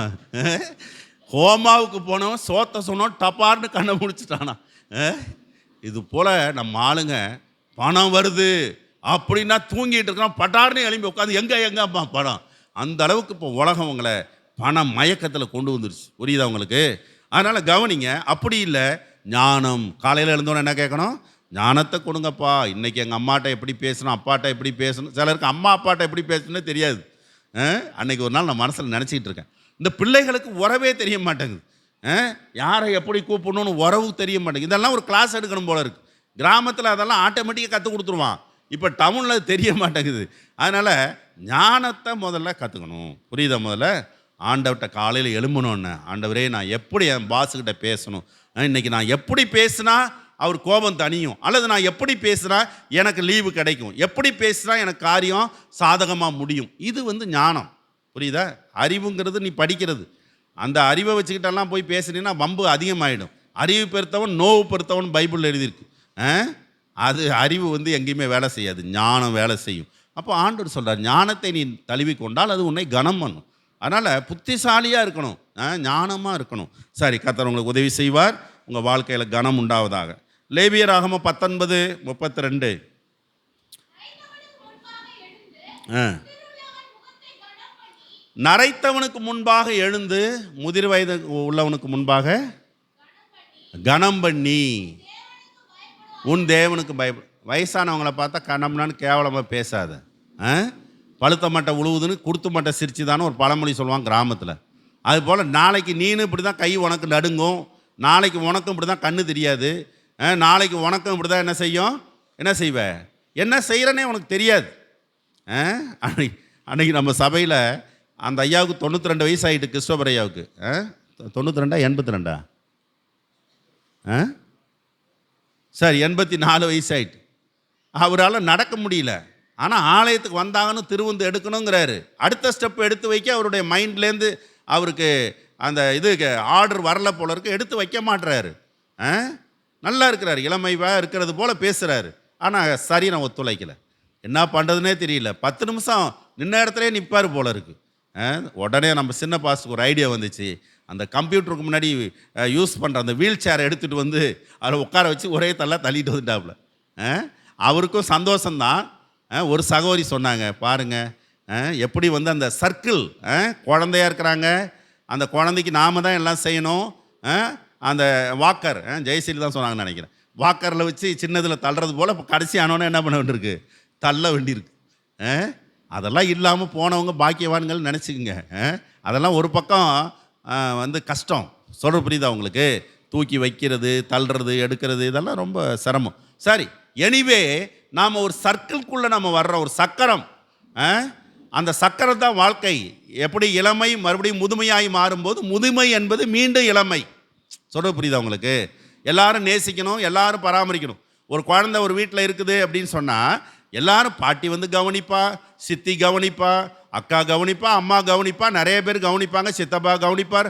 ஹோமாவுக்கு போனவன் சோத்த சொன்னோம் டப்பார்னு கண்ணை முடிச்சுட்டானா இது போல் நம்ம ஆளுங்க பணம் வருது அப்படின்னா தூங்கிட்டு இருக்கிறோம் பட்டார்னு எழும்பி உட்காந்து எங்கே எங்கே அம்மா பணம்? அந்த அளவுக்கு இப்போ உலகம் உங்களை பண மயக்கத்தில் கொண்டு வந்துருச்சு. புரியுதா உங்களுக்கு? அதனால் கவனிங்க அப்படி இல்லை. ஞானம். காலையில் எழுந்தோன்னு என்ன கேட்கணும்? ஞானத்தை கொடுங்கப்பா. இன்றைக்கி எங்கள் அம்மாட்ட எப்படி பேசணும் அப்பாட்ட எப்படி பேசணும்? சிலருக்கு அம்மா அப்பாட்ட எப்படி பேசணும்னே தெரியாது. அன்றைக்கி அன்னைக்கு ஒரு நாள் நான் மனசில் நினச்சிக்கிட்டு இருக்கேன். இந்த பிள்ளைகளுக்கு உறவே தெரிய மாட்டேங்குது. யாரை எப்படி கூப்பிடணும்னு உறவு தெரிய மாட்டேங்குது. இதெல்லாம் ஒரு கிளாஸ் எடுக்கணும் போல இருக்குது கிராமத்தில் அதெல்லாம் ஆட்டோமேட்டிக்காக கற்றுக் கொடுத்துருவான். இப்போ டவுனில் அது தெரிய மாட்டேங்குது. அதனால் ஞானத்தை முதல்ல கற்றுக்கணும் புரியுதா முதல்ல? ஆண்டவர்கிட்ட காலையில் எழும்பணுன்னு ஆண்டவரே நான் எப்படி என் பாஸுக்கிட்ட பேசணும்? இன்றைக்கி இன்னைக்கு நான் எப்படி பேசினா அவர் கோபம் தனியும் அல்லது நான் எப்படி பேசுனா எனக்கு லீவு கிடைக்கும்? எப்படி பேசுனா எனக்கு காரியம் சாதகமாக முடியும்? இது வந்து ஞானம். புரியுதா? அறிவுங்கிறது நீ படிக்கிறது. அந்த அறிவை வச்சுக்கிட்டெல்லாம் போய் பேசுனீங்கன்னா வம்பு அதிகமாகிடும் அறிவு பெருத்தவன் நோவு பெருத்தவன் பைபிளில் எழுதியிருக்கு. ஆ? அது அறிவு வந்து எங்கேயுமே வேலை செய்யாது. ஞானம் வேலை செய்யும். அப்போ ஆண்டவர் சொல்கிறார் ஞானத்தை நீ தழுவி கொண்டால் அது உன்னை கனம் பண்ணும். அதனால் புத்திசாலியாக இருக்கணும். ஞானமாக இருக்கணும். சரி கத்தர் உங்களுக்கு உதவி செய்வார். உங்கள் வாழ்க்கையில் கனம் உண்டாவதாக. லேபியராகம பத்தொன்பது முப்பத்தி ரெண்டு ஆ. நரைத்தவனுக்கு முன்பாக எழுந்து முதிர் வயது உள்ளவனுக்கு முன்பாக கனம் பண்ணி. உன் தேவனுக்கு பயப்பட வயசானவங்களை பார்த்தா கணம்னான்னு கேவலமாக பேசாத. ஆ? பழுத்த மட்டை உழுவுதுன்னு கொடுத்து மட்டை சிரிச்சுதான்னு ஒரு பழமொழி சொல்லுவாங்க கிராமத்தில். அதுபோல் நாளைக்கு நீனு இப்படி தான் கை உனக்கு நடுங்கும். நாளைக்கு உனக்கும் இப்படி தான் கண்ணு தெரியாது. ஆ, நாளைக்கு உனக்கும் இப்படி தான் என்ன செய்யும்? என்ன செய்வ? என்ன செய்கிறனே உனக்கு தெரியாது. ஆ? அன்னைக்கு அன்னைக்கு நம்ம சபையில் அந்த ஐயாவுக்கு தொண்ணூற்றி ரெண்டு வயசு ஆகிட்டு கிறிஸ்டோபர் ஐயாவுக்கு. ஆ? தொண்ணூற்றி ரெண்டா எண்பத்தி ரெண்டா ஆ? சரி எண்பத்தி நாலு வயசாயிட்டு. அவரால் நடக்க முடியல. ஆனால் ஆலயத்துக்கு வந்தாங்கன்னு திருவந்து எடுக்கணுங்கிறாரு. அடுத்த ஸ்டெப் எடுத்து வைக்க அவருடைய மைண்ட்லேருந்து அவருக்கு அந்த இது ஆர்டர் வரல போல இருக்கு எடுத்து வைக்க மாட்டுறாரு ஆ? நல்லா இருக்கிறார் இளமைவாக இருக்கிறது போல் பேசுகிறாரு ஆனால் சரீரம் ஒத்துழைக்கல. என்ன பண்ணுறதுனே தெரியல. பத்து நிமிஷம் நின்ன இடத்துலேயே நிற்பார் போல இருக்கு. ஆ? உடனே நம்ம சின்ன பாஸுக்கு ஒரு ஐடியா வந்துச்சு. அந்த கம்ப்யூட்டருக்கு முன்னாடி யூஸ் பண்ணுற அந்த வீல் சேரை எடுத்துகிட்டு வந்து அதில் உட்கார வச்சு ஒரே தள்ள தள்ளிட்டு வந்துட்டாப்புல. ஆ? அவருக்கும் சந்தோஷம்தான். ஒரு சகோதரி சொன்னாங்க பாருங்க எப்படி வந்து அந்த சர்க்கிள் குழந்தையா இருக்கிறாங்க அந்த குழந்தைக்கு நாம தான் எல்லாம் செய்யணும் ஆ, அந்த வாக்கர் ஆ, ஜெயசீல் தான் சொன்னாங்கன்னு நினைக்கிறேன். வாக்கரில் வச்சு சின்னதில் தள்ளுறது போல் இப்போ கடைசி ஆனோன்னு என்ன பண்ண வேண்டியிருக்கு? தள்ள வேண்டியிருக்கு. ஆ? அதெல்லாம் இல்லாமல் போனவங்க பாக்கியவான்கள் நினச்சிக்கோங்க அதெல்லாம் ஒரு பக்கம் வந்து கஷ்டம். சொல்கிற புரியுதா உங்களுக்கு? தூக்கி வைக்கிறது தள்ளுறது எடுக்கிறது இதெல்லாம் ரொம்ப சிரமம். சரி எனிவே நாம் ஒரு சர்க்கிள்குள்ளே நம்ம வர்ற ஒரு சக்கரம் ஆ? அந்த சக்கரம் தான் வாழ்க்கை. எப்படி இளமை மறுபடியும் முதுமையாகி மாறும்போது முதுமை என்பது மீண்டும் இளமை. சொல்கிறது புரியுதா உங்களுக்கு? எல்லாரும் நேசிக்கணும் எல்லாரும் பராமரிக்கணும். ஒரு குழந்தை ஒரு வீட்டில் இருக்குது அப்படின்னு சொன்னால் எல்லாரும் பாட்டி வந்து கவனிப்பா சித்தி கவனிப்பா அக்கா கவனிப்பா அம்மா கவனிப்பா நிறைய பேர் கவனிப்பாங்க சித்தப்பா கவனிப்பார்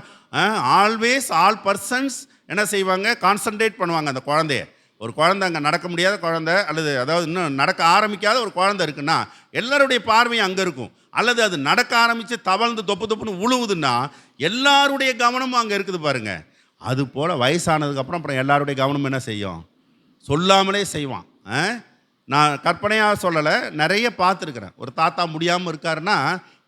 ஆல்வேஸ் ஆல் பர்சன்ஸ் என்ன செய்வாங்க? கான்சன்ட்ரேட் பண்ணுவாங்க அந்த குழந்தைய. ஒரு குழந்தை அங்கே நடக்க முடியாத குழந்தை அல்லது அதாவது இன்னும் நடக்க ஆரம்பிக்காத ஒரு குழந்தை இருக்குன்னா எல்லாருடைய பார்வையும் அங்கே இருக்கும். அல்லது அது நடக்க ஆரம்பித்து தவழ்ந்து தொப்பு தொப்புன்னு உழுவுதுன்னா எல்லாருடைய கவனமும் அங்கே இருக்குது பாருங்கள் அது போல் வயசானதுக்கப்புறம் அப்புறம் எல்லாருடைய கவனம் என்ன செய்யும்? சொல்லாமலே செய்வான். ஆ? நான் கற்பனையாக சொல்லலை நிறைய பார்த்துருக்குறேன். ஒரு தாத்தா முடியாமல் இருக்காருன்னா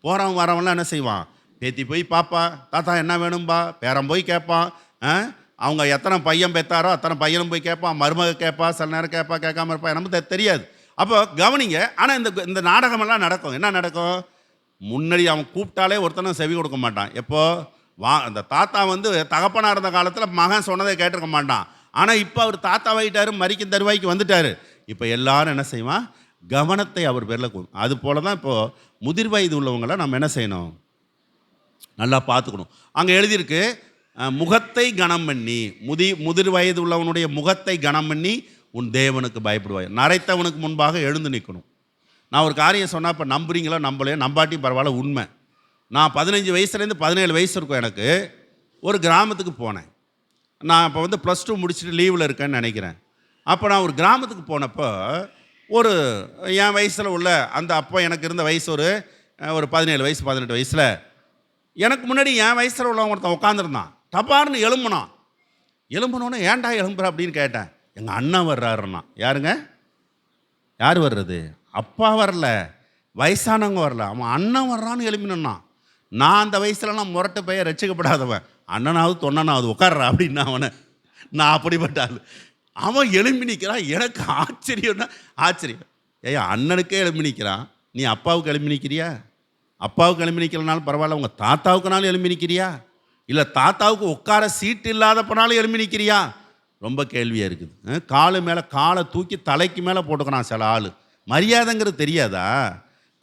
போகிறவன் வரவன்லாம் என்ன செய்வான்? பேத்தி போய் பாப்பா தாத்தா என்ன வேணும்பா? பேரன் போய் கேட்பான். ஆ? அவங்க எத்தனை பையன் பெத்தாரோ அத்தனை பையனும் போய் கேட்பான் மருமக கேட்பா சில நேரம் கேட்பா கேட்காம இருப்பா நமக்கு தெரியாது. அப்போ கவனிங்க ஆனால் இந்த இந்த நாடகமெல்லாம் நடக்கும். என்ன நடக்கும்? முன்னாடி அவன் கூப்பிட்டாலே ஒருத்தனும் செவி கொடுக்க மாட்டான். எப்போ? வா அந்த தாத்தா வந்து தகப்பனாக இருந்த காலத்தில் மகன் சொன்னதை கேட்டிருக்க மாட்டான். ஆனால் இப்போ அவர் தாத்தாவாயிட்டாரு மறிக்கும் தருவாய்க்கு வந்துட்டார். இப்போ எல்லாரும் என்ன செய்வான்? கவனத்தை அவர் பேரில் அது போல தான் இப்போது முதிர் வயது உள்ளவங்களை நம்ம என்ன செய்யணும்? நல்லா பார்த்துக்கணும். அங்கே எழுதியிருக்கு முகத்தை கனம் பண்ணி முதி முதிர் வயது உள்ளவனுடைய முகத்தை கனம் பண்ணி உன் தேவனுக்கு பயப்படுவாய். நரைத்தவனுக்கு முன்பாக எழுந்து நிற்கணும். நான் ஒரு காரியம் சொன்னால் இப்போ நம்புறீங்களோ? நம்பலையோ? நம்பாட்டி பரவாயில்ல உண்மை. நான் பதினஞ்சு வயசுலேருந்து பதினேழு வயசு இருக்கும் எனக்கு. ஒரு கிராமத்துக்கு போனேன். நான் இப்போ வந்து ப்ளஸ் டூ முடிச்சுட்டு லீவில் இருக்கேன்னு நினைக்கிறேன். அப்போ நான் ஒரு கிராமத்துக்கு போனப்போ ஒரு என் வயசில் உள்ள அந்த அப்போ எனக்கு இருந்த வயசு ஒரு ஒரு பதினேழு வயசு பதினெட்டு வயசில் எனக்கு முன்னாடி என் வயசில் உள்ளவங்க ஒருத்தன் உட்காந்துருந்தான் டபார்னு எழும்புனான் எழும்புனோன்னே ஏன்டா எழும்புற அப்படின்னு கேட்டேன். எங்கள் அண்ணன் வர்றாருன்னா. யாருங்க? யார் வர்றது? அப்பா வரல. வயசானவங்க வரல. அவன் அண்ணன் வர்றான்னு எழுப்பினான் நான் அந்த வயசுலலாம் முரட்டு பையன் ரசிக்கப்படாதவன். அண்ணனாவது தொண்ணனாவது உட்கார்றா அப்படின்னா அவனை. நான் அப்படிப்பட்ட ஆள். அவன் எழும்பி நிற்கிறான் எனக்கு ஆச்சரியம்னா ஆச்சரியம். ஏய் அண்ணனுக்கே எழும்பி நிற்கிறான் நீ அப்பாவுக்கு எழும்பி நிற்கிறியா அப்பாவுக்கு எழும்பி நிற்கலனாலும் பரவாயில்ல. உங்கள் தாத்தாவுக்குனாலும் எழும்பி நிற்கிறியா இல்லை தாத்தாவுக்கு உட்கார சீட்டு இல்லாதப்பனாலும் எழும்பி நிற்கிறியா ரொம்ப கேள்வியாக இருக்குது. காலு மேலே காலை தூக்கி தலைக்கு மேலே போட்டுக்கிறான் சில ஆள். மரியாதைங்கிறது தெரியாதா?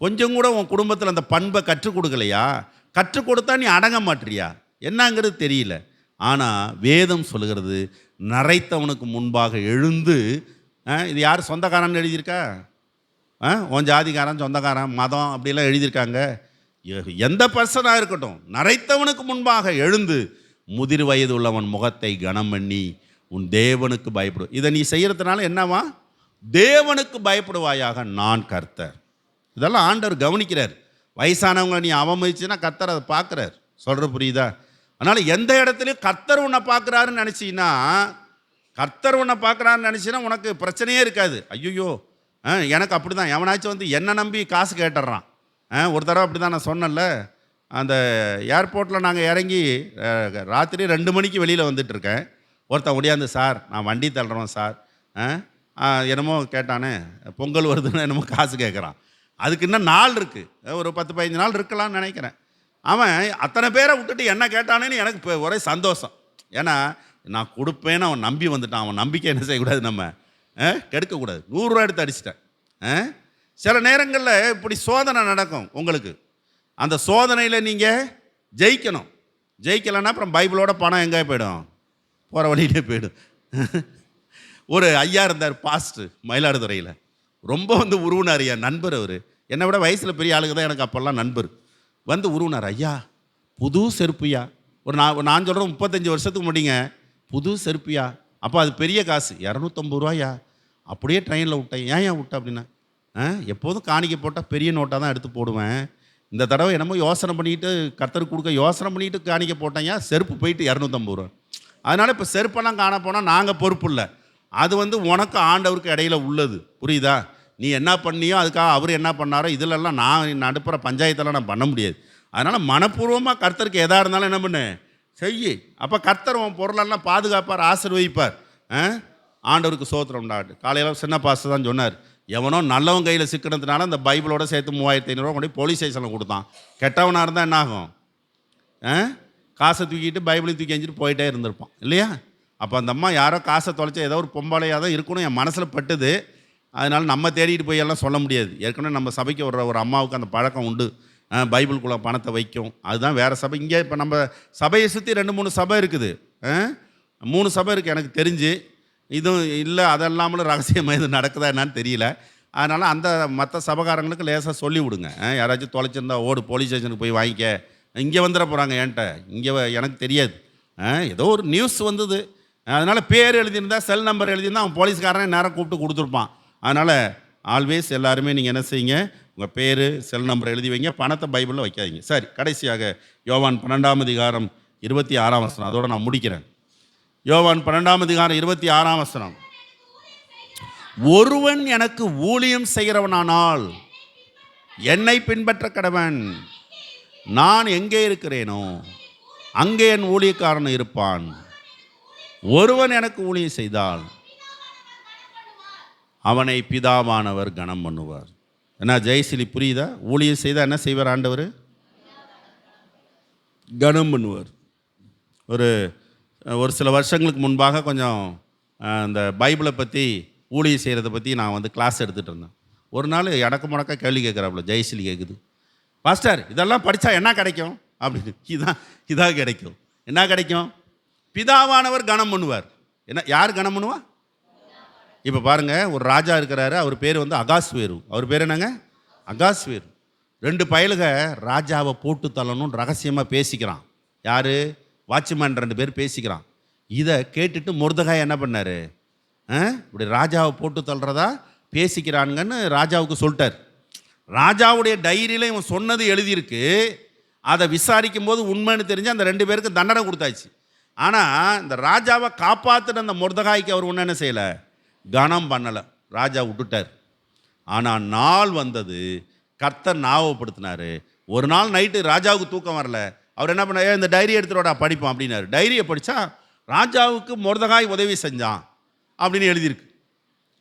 கொஞ்சம் கூட உன் குடும்பத்தில் அந்த பண்பை கற்றுக் கொடுக்கலையா? கற்றுக் கொடுத்தா நீ அடங்க மாட்டியா என்னங்கிறது தெரியல. ஆனால் வேதம் சொல்லுகிறது நரைத்தவனுக்கு முன்பாக எழுந்து இது யார் சொந்தக்காரன்னு எழுதியிருக்கா? ஆ உன் ஜாதிக்காரன் சொந்தக்காரன் மதம் அப்படிலாம் எழுதியிருக்காங்க. எந்த பர்சனாக இருக்கட்டும் நரைத்தவனுக்கு முன்பாக எழுந்து முதிர் வயது உள்ளவன் முகத்தை கனம் பண்ணி உன் தேவனுக்கு பயப்படு. இதை நீ செய்கிறதுனால என்னவா? தேவனுக்கு பயப்படுவாயாக நான் கர்த்தர். இதெல்லாம் ஆண்டவர் கவனிக்கிறார். வயசானவங்களை நீ அவமதிச்சுன்னா கர்த்தர் அதை பார்க்குறார். சொல்கிற புரியுதா? அதனால் எந்த இடத்துலையும் கர்த்தர் உன்னை பார்க்குறாருன்னு நினச்சின்னா கர்த்தர் உன்னை பார்க்குறாருன்னு நினச்சின்னா உனக்கு பிரச்சனையே இருக்காது. ஐயோ எனக்கு அப்படி தான் எவனாச்சும் வந்து என்னை நம்பி காசு கேட்டுடுறான். ஒரு தடவை அப்படி தான் நான் சொன்னேன்ல. அந்த ஏர்போர்ட்டில் நாங்கள் இறங்கி ராத்திரி ரெண்டு மணிக்கு வெளியில் வந்துட்டு இருக்கேன். ஒருத்தன் ஒடியாந்து சார் நான் வண்டி தள்ளுறோம் சார். ஆ, என்னமோ கேட்டானே பொங்கல் வருதுன்னு என்னமோ காசு கேட்குறான் அதுக்கு இன்னும் நாள் இருக்குது ஒரு பத்து பதினஞ்சு நாள் இருக்கலாம்னு நினைக்கிறேன். அவன் அத்தனை பேரை விட்டுட்டு என்ன கேட்டானேன்னு எனக்கு இப்போ ஒரே சந்தோஷம். ஏன்னா நான் கொடுப்பேன்னு அவன் நம்பி வந்துட்டான். அவன் நம்பிக்கை என்ன செய்யக்கூடாது நம்ம? ஆ, கெடுக்கக்கூடாது. நூறுரூவா எடுத்து அடிச்சிட்டேன். ஆ? சில நேரங்களில் இப்படி சோதனை நடக்கும் உங்களுக்கு. அந்த சோதனையில் நீங்கள் ஜெயிக்கணும். ஜெயிக்கலைன்னா அப்புறம் பைபிளோட பணம் எங்கே போயிடும்? போகிற வழியிலே போயிடும். ஒரு ஐயா இருந்தார் பாஸ்ட்டு மயிலாடுதுறையில். ரொம்ப வந்து உருவினார் என் நண்பர் அவர். என்னை விட வயசில் பெரிய ஆளுங்க தான் எனக்கு அப்போல்லாம் நண்பர். வந்து உருவினார் ஐயா புது செருப்புயா? ஒரு நான் நான் சொல்கிறேன் முப்பத்தஞ்சு வருஷத்துக்கு முடிங்க புது செருப்புயா? அப்போ அது பெரிய காசு. இரநூத்தம்பது ரூபாயா? அப்படியே ட்ரெயினில் விட்டேன். ஏன் ஏன் விட்டேன் அப்படின்னா எப்போதும் காணிக்க போட்டால் பெரிய நோட்டாக தான் எடுத்து போடுவேன். இந்த தடவை என்னமோ யோசனை பண்ணிட்டு கர்த்தருக்கு கொடுக்க யோசனை பண்ணிட்டு காணிக்க போட்டேன் ஏன் செருப்பு போயிட்டு இரநூத்தம்பது ரூபா. அதனால் இப்போ செருப்பெல்லாம் காண போனால் நாங்கள் பொறுப்பு இல்லை. அது வந்து உனக்கு ஆண்டவருக்கு இடையில உள்ளது. புரியுதா? நீ என்ன பண்ணியோ அதுக்காக அவர் என்ன பண்ணாரோ இதிலெல்லாம் நான் நடுப்புற பஞ்சாயத்தெல்லாம் நான் பண்ண முடியாது. அதனால் மனப்பூர்வமாக கர்த்தருக்கு எதாக இருந்தாலும் என்ன பண்ணு? செய் அப்போ கர்த்தர் உன் பொருளெல்லாம் பாதுகாப்பார் ஆசிர்வதிப்பார். ஆ? ஆண்டவருக்கு சோத்திரம் உண்டாட்டு காலையில் சின்ன பாஸ்டர் தான் சொன்னார். எவனோ நல்லவன் கையில் சிக்கினதுனால அந்த பைபிளோட சேர்த்து மூவாயிரத்தி ஐநூறுரூவா கொண்டு போலீஸ் ஸ்டேஷனில் கொடுத்தான். கெட்டவனாக இருந்தால் என்ன ஆகும்? ஆ? காசை தூக்கிட்டு பைபிளையும் தூக்கி எஞ்சிட்டு போயிட்டே இருந்திருப்பான். இல்லையா? அப்போ அந்த அம்மா யாரோ காசை தொலைச்சா ஏதோ ஒரு பொம்பளையாக தான் இருக்கணும். என் மனசில் பட்டுது. அதனால் நம்ம தேடிட்டு போய் எல்லாம் சொல்ல முடியாது. ஏற்கனவே நம்ம சபைக்கு வர்ற ஒரு அம்மாவுக்கு அந்த பழக்கம் உண்டு. ஆ, பணத்தை வைக்கும். அதுதான் வேறு சபை. இங்கே இப்போ நம்ம சபையை சுற்றி ரெண்டு மூணு சபை இருக்குது. ஆ? மூணு சபை இருக்குது எனக்கு தெரிஞ்சு. இதுவும் இல்லை அதெல்லாமலும் ரகசியமாக இது நடக்குதா என்னன்னு தெரியல. அதனால் அந்த மற்ற சபகாரங்களுக்கு லேசாக சொல்லி விடுங்க. யாராச்சும் தொலைச்சிருந்தா ஓடு போலீஸ் ஸ்டேஷனுக்கு போய் வாங்கிக்க. இங்கே வந்துட போகிறாங்க என்கிட்ட. இங்கே எனக்கு தெரியாது. ஏதோ ஒரு நியூஸ் வந்தது. அதனால் பேர் எழுதியிருந்தா செல் நம்பர் எழுதியிருந்தா அவன் போலீஸ்காரனே நேரம் கூப்பிட்டு கொடுத்துருப்பான். அதனால் ஆல்வேஸ் எல்லாருமே நீங்கள் என்ன செய்யுங்க உங்கள் பேர் செல் நம்பர் எழுதி வைங்க. பணத்தை பைபிளில் வைக்காதீங்க. சரி கடைசியாக யோவான் பன்னெண்டாம் அதிகாரம் இருபத்தி ஆறாம் வருஷம் அதோடு நான் முடிக்கிறேன். யோவான் பன்னெண்டாம் அதிகாரம் இருபத்தி ஆறாம் வசனம். ஒருவன் எனக்கு ஊழியம் செய்கிறவனானால் என்னை பின்பற்ற கடவன். நான் எங்கே இருக்கிறேனோ அங்கே என் ஊழியக்காரன் இருப்பான். ஒருவன் எனக்கு ஊழியம் செய்தால் அவனை பிதாவானவர் கனம் பண்ணுவார். என்ன ஜெயசிலி புரியுதா? ஊழியம் செய்தால் என்ன செய்வார் ஆண்டவர்? கனம் பண்ணுவார். ஒரு ஒரு சில வருஷங்களுக்கு முன்பாக கொஞ்சம் இந்த பைபிளை பற்றி ஊழியம் செய்கிறத பற்றி நான் வந்து கிளாஸ் எடுத்துகிட்டு இருந்தேன். ஒரு நாள் எனக்கு முடக்க கேள்வி கேட்குறாப்புல ஜெயஸ்ரீ கேட்குது பாஸ்டர் இதெல்லாம் படித்தா என்ன கிடைக்கும்? அப்படின்னு. இதான் இதாக கிடைக்கும். என்ன கிடைக்கும்? பிதாவானவர் கனம் பண்ணுவார். என்ன யார் கனம் பண்ணுவா? இப்போ பாருங்கள் ஒரு ராஜா இருக்கிறாரு அவர் பேர் வந்து அகாஸ்வேரு. அவர் பேர் என்னங்க? அகாஸ்வேரு. ரெண்டு பயலுக ராஜாவை போட்டு தள்ளணும்னு ரகசியமாக பேசிக்கிறான். யார்? வாட்ச்மேன் ரெண்டு பேர் பேசிக்கிறான். இதை கேட்டுட்டு முருதகாய் என்ன பண்ணார்? இப்படி ராஜாவை போட்டு தள்ளுறதா? பேசிக்கிறானுங்கன்னு ராஜாவுக்கு சொல்லிட்டார். ராஜாவுடைய டைரியில் இவன் சொன்னது எழுதியிருக்கு. அதை விசாரிக்கும் போது உண்மைன்னு தெரிஞ்சு அந்த ரெண்டு பேருக்கு தண்டனை கொடுத்தாச்சு. ஆனால் இந்த ராஜாவை காப்பாற்றின அந்த முருதகாய்க்கு அவர் ஒன்றும் என்ன செய்யலை? கனம் பண்ணலை. ராஜா விட்டுட்டார். ஆனால் நாள் வந்தது. கர்த்தர் ஞாபகப்படுத்தினாரு. ஒரு நாள் நைட்டு ராஜாவுக்கு தூக்கம் வரல. அவர் என்ன பண்ணார்? இந்த டைரி எடுத்துடா படிப்போம் அப்படின்னாரு. டைரியை படித்தா ராஜாவுக்கு முரதகாய் உதவி செஞ்சான் அப்படின்னு எழுதியிருக்கு.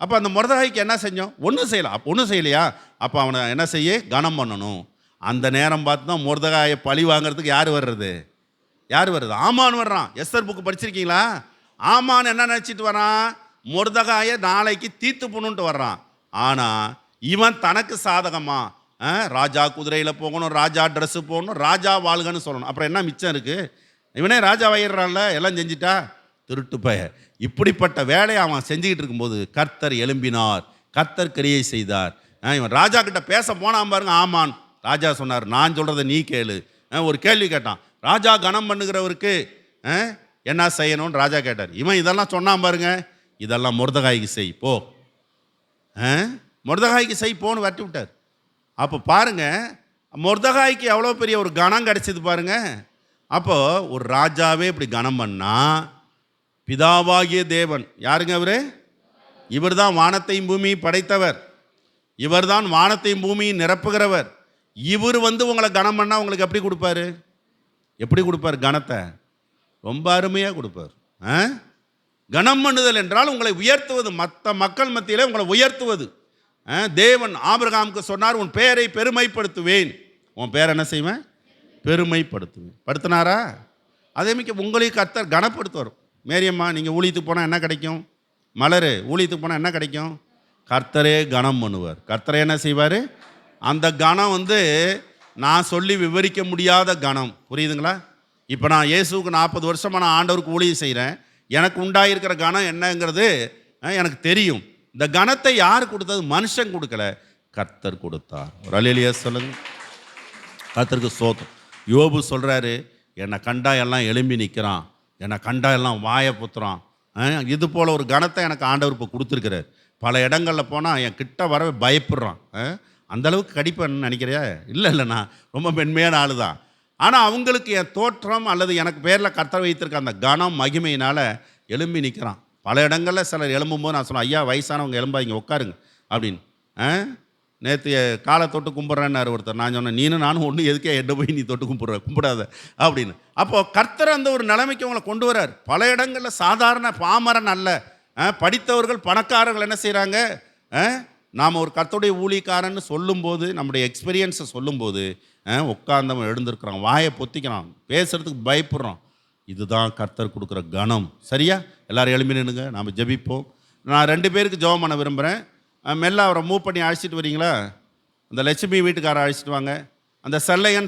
அப்போ அந்த முரதகாய்க்கு என்ன செஞ்சோம்? ஒன்றும் செய்யலாம் அப்போ ஒன்றும் செய்யலையா? அப்போ அவனை என்ன செய்ய? கனம் பண்ணணும். அந்த நேரம் பார்த்து தான் முரதகாயை பழி வாங்குறதுக்கு யார் வர்றது? யார் வருது ஆமான் வர்றான். எஸ்தர் புக்கு படிச்சிருக்கீங்களா? ஆமான் என்ன நினச்சிட்டு வரான்? முருதகாயை நாளைக்கு தீர்த்து புண்ணுன்ட்டு வர்றான். ஆனால் இவன் தனக்கு சாதகமாக ராஜா குதிரையில் போகணும் ராஜா ட்ரெஸ்ஸு போகணும் ராஜா வாழ்கன்னு சொல்லணும். அப்புறம் என்ன மிச்சம் இருக்குது இவனே ராஜா வயிறான்ல எல்லாம் செஞ்சிட்டா? திருட்டு பய இப்படிப்பட்ட வேலையை அவன் செஞ்சுக்கிட்டு இருக்கும்போது கர்த்தர் எழும்பினார். கர்த்தர் கிரியை செய்தார். ஆ, இவன் ராஜா கிட்ட பேச போனான் பாருங்க ஆமான். ராஜா சொன்னார் நான் சொல்கிறத நீ கேளு. ஆ, ஒரு கேள்வி கேட்டான் ராஜா கனம் பண்ணுகிறவருக்கு ஆ, என்ன செய்யணும்னு ராஜா கேட்டார். இவன் இதெல்லாம் சொன்னான் பாருங்க இதெல்லாம் முருதகாய்க்கு செய் போ. ஆ? முருதகாய்க்கு செய் போன்னு வரட்டி விட்டார். அப்போ பாருங்க மொர்தகாய்க்கு எவ்வளோ பெரிய ஒரு கணம் கிடச்சிது பாருங்கள் அப்போது ஒரு ராஜாவே இப்படி கனம் பண்ணால் பிதாவாகிய தேவன். யாருங்க அவரு? இவர்தான் வானத்தையும் பூமியும் படைத்தவர். இவர்தான் வானத்தையும் பூமியும் நிரப்புகிறவர். இவர் வந்து உங்களை கனம் பண்ணால் உங்களுக்கு எப்படி கொடுப்பாரு? எப்படி கொடுப்பார் கனத்தை ரொம்ப அருமையாக கொடுப்பார். ஆ? கனம் பண்ணுதல் என்றால் உங்களை உயர்த்துவது மற்ற மக்கள் மத்தியிலே உங்களை உயர்த்துவது. தேவன் ஆபிரகாமுக்கு சொன்னார் உன் பெயரை பெருமைப்படுத்துவேன். உன் பேர் என்ன செய்வேன்? பெருமைப்படுத்துவேன். படுத்தினாரா? அதேமாதிரி உங்களையும் கர்த்தர் கனப்படுத்துவார். மேரியம்மா நீங்கள் ஊழியத்துக்கு போனால் என்ன கிடைக்கும்? மலர் ஊழியத்துக்கு போனால் என்ன கிடைக்கும்? கர்த்தரே கனம் பண்ணுவார். கர்த்தரே என்ன செய்வார்? அந்த கணம் வந்து நான் சொல்லி விவரிக்க முடியாத கணம் புரியுதுங்களா? இப்போ நான் இயேசுவுக்கு நாற்பது வருஷமாக நான் ஆண்டவருக்கு ஊழியம் செய்கிறேன் எனக்கு உண்டாயிருக்கிற கணம் என்னங்கிறது எனக்கு தெரியும். இந்த கணத்தை யார் கொடுத்தது? மனுஷன் கொடுக்கல. கர்த்தர் கொடுத்தார். ஒரு அலையிலேயே சொல்லுங்க. கர்த்தருக்கு சோத்தம் யோபு சொல்கிறாரு என்னை கண்டா எல்லாம் எலும்பி நிற்கிறான் என்னை கண்டா எல்லாம் வாயை புத்துறான். இது போல் ஒரு கணத்தை எனக்கு ஆண்டவர் இப்போ கொடுத்துருக்கிறார். பல இடங்களில் போனால் என் கிட்ட வரவே பயப்படுறான். அந்தளவுக்கு அந்த அளவுக்கு கடிப்பேன்னு நினைக்கிறியா? இல்லை இல்லை நான் ரொம்ப மென்மையான ஆளு தான் ஆனால் அவங்களுக்கு என் தோற்றம் அல்லது எனக்கு பேரில் கர்த்தர் வைத்திருக்க அந்த கனம் மகிமையினால் எலும்பி நிற்கிறான் பல இடங்களில் சிலர் எழும்பும்போது நான் சொன்னேன் ஐயா வயசானவங்க எலும்பாங்க உட்காருங்க அப்படின்னு. ஆ? நேற்று காலை தொட்டு கும்பிட்றேன்னாரு ஒருத்தர். நான் சொன்னேன் நீனும் நானும் ஒன்று எதுக்கே எட்டு போய் நீ தொட்டு கும்பிட்ற கும்பிடாத அப்படின்னு. அப்போது கர்த்தர் அந்த ஒரு நிலைமைக்கு உங்களை கொண்டு வரார் பல இடங்களில் சாதாரண பாமரன் அல்ல. ஆ, படித்தவர்கள் பணக்காரர்கள் என்ன செய்கிறாங்க நாம் ஒரு கர்த்தருடைய ஊழிக்காரன்னு சொல்லும்போது நம்முடைய எக்ஸ்பீரியன்ஸை சொல்லும்போது ஆ, எழுந்திருக்கிறான் வாயை பொத்திக்கிறான் பேசுகிறதுக்கு பயப்படுறோம் இதுதான் கர்த்தர் கொடுக்குற கணம். சரியா? எல்லோரும் எழுப்பி நின்னுங்க நாம் ஜெபிப்போம். நான் ரெண்டு பேருக்கு ஜெபம் பண்ண விரும்புகிறேன் மெல்ல அவரை மூவ் பண்ணி அழைச்சிட்டு வரீங்களா? அந்த லட்சுமி வீட்டுக்காரரை அழைச்சிட்டு வாங்க. அந்த செல்லையன்